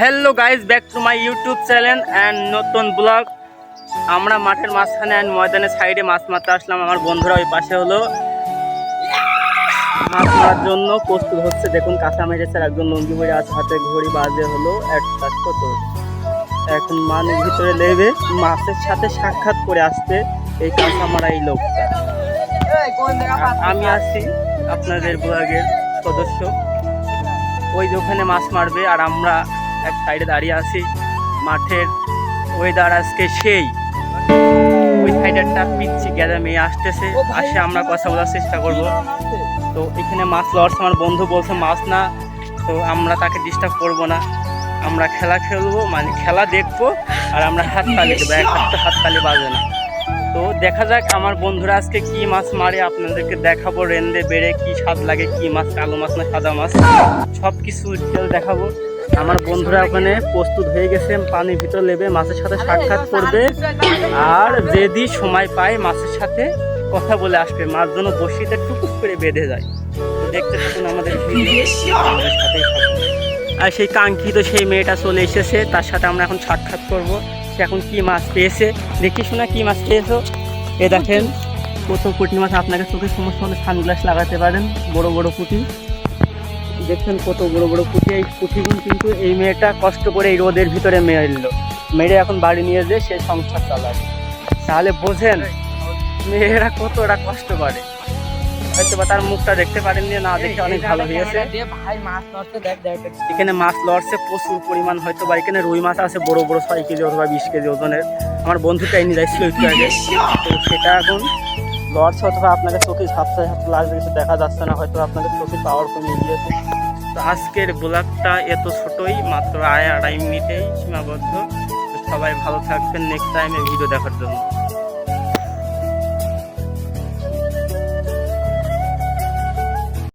Hello guys back to my YouTube channel and নতুন blog আমরা মাঠের মাঝখানে অ্যান্ড ময়দানের সাইডে মাছ মারতে আসলাম। আমার বন্ধুরা ওই পাশে হলো। মাছ মারার জন্য প্রস্তুত হচ্ছে। দেখুন কাঁচা মেরেছে একজন লঙ্গি বই আছে। হাতে ঘড়ি বাজে হলো একটা কত? এখন মানের ভিতরে লেবে মাছের সাথে সাক্ষাৎ করে আসতে এই কাঁচা মারা এই লোকটা। আমি আছি আপনাদের ব্লগের সদস্য। ওই যে ওখানে মাছ মারবে আর আমরা এক সাইডে দাঁড়িয়ে আছি। মাঠের ওয়েদার আজকে সেই। ওই সাইডেরটা পিচ্ছি গ্যাদা মেয়ে আসতেছে। আসে আমরা কথা বলার চেষ্টা করব। তো এখানে মাছ লড়ছে আমার বন্ধু বলছে মাছ না। তো আমরা তাকে ডিস্টার্ব করব না। আমরা খেলা খেলব মানে খেলা দেখব আর আমরা হাততালি দেবো। এক হাত হাততালি বাজে না। তো দেখা যাক আমার বন্ধুরা আজকে কি মাছ মারে আপনাদেরকে দেখাবো। রেন্দে বেড়ে কি স্বাদ লাগে কি মাছ কালো মাছ না সাদা মাছ? সব কিছু ডিটেল দেখাবো। আমার বন্ধুরা ওখানে প্রস্তুত হয়ে গেছে, পানির ভিতর নেবে, মাছের সাথে সাক্ষাৎ করবে। আর যদি সময় পায় মাছের সাথে কথা বলে আসবে, মাছ যেন বসিতে টুকুস করে বেঁধে যায়। দেখতে থাকুন আমাদের আর সেই কাঙ্ক্ষিত সেই মেয়েটা চলে এসেছে, তার সাথে আমরা এখন সাক্ষাৎ করব, সে এখন কি মাছ পেয়েছে। দেখি শোনা, কি মাছ পেয়েছ? এ দেখেন কত পুঁটি মাছ আপনাকে চোখের সমস্যা হলে সানগ্লাস লাগাতে পারেন, বড় বড় পুঁটি। দেখছেন কত বড় বড় পুঁটি এই পুঁটিগুলো কিন্তু এই মেয়েটা কষ্ট করে এই রোদের ভিতরে মেরলো মেরে এখন বাড়ি নিয়ে যেয়ে সে সংসার চালায়। তাহলে বোঝেন মেয়েরা কতটা কষ্ট করে। হয়তো বা তার মুখটা দেখতে পারেননি না দেখে অনেক ভালো হয়েছে। এখানে মাছ লড়ছে প্রচুর পরিমাণ হয়তো বা এখানে রুই মাছ আছে বড় বড় ছয় কেজি অথবা বিশ কেজি ওজনের। আমার বন্ধুটাই নিয়ে যাচ্ছিল একটু আগে। তো সেটা এখন লড়ছে অথবা আপনাদের চোখে ঝাপসা ঝাপসা লাগবে কিছু দেখা যাচ্ছে না হয়তো আপনাদের চোখে পাওয়ার কমে গিয়েছে। তো আজকের ব্লগটা এত ছোটই, মাত্র আড়াই মিনিটেই সীমাবদ্ধ। সবাই ভালো থাকবেন নেক্সট টাইমে ভিডিও দেখার জন্য।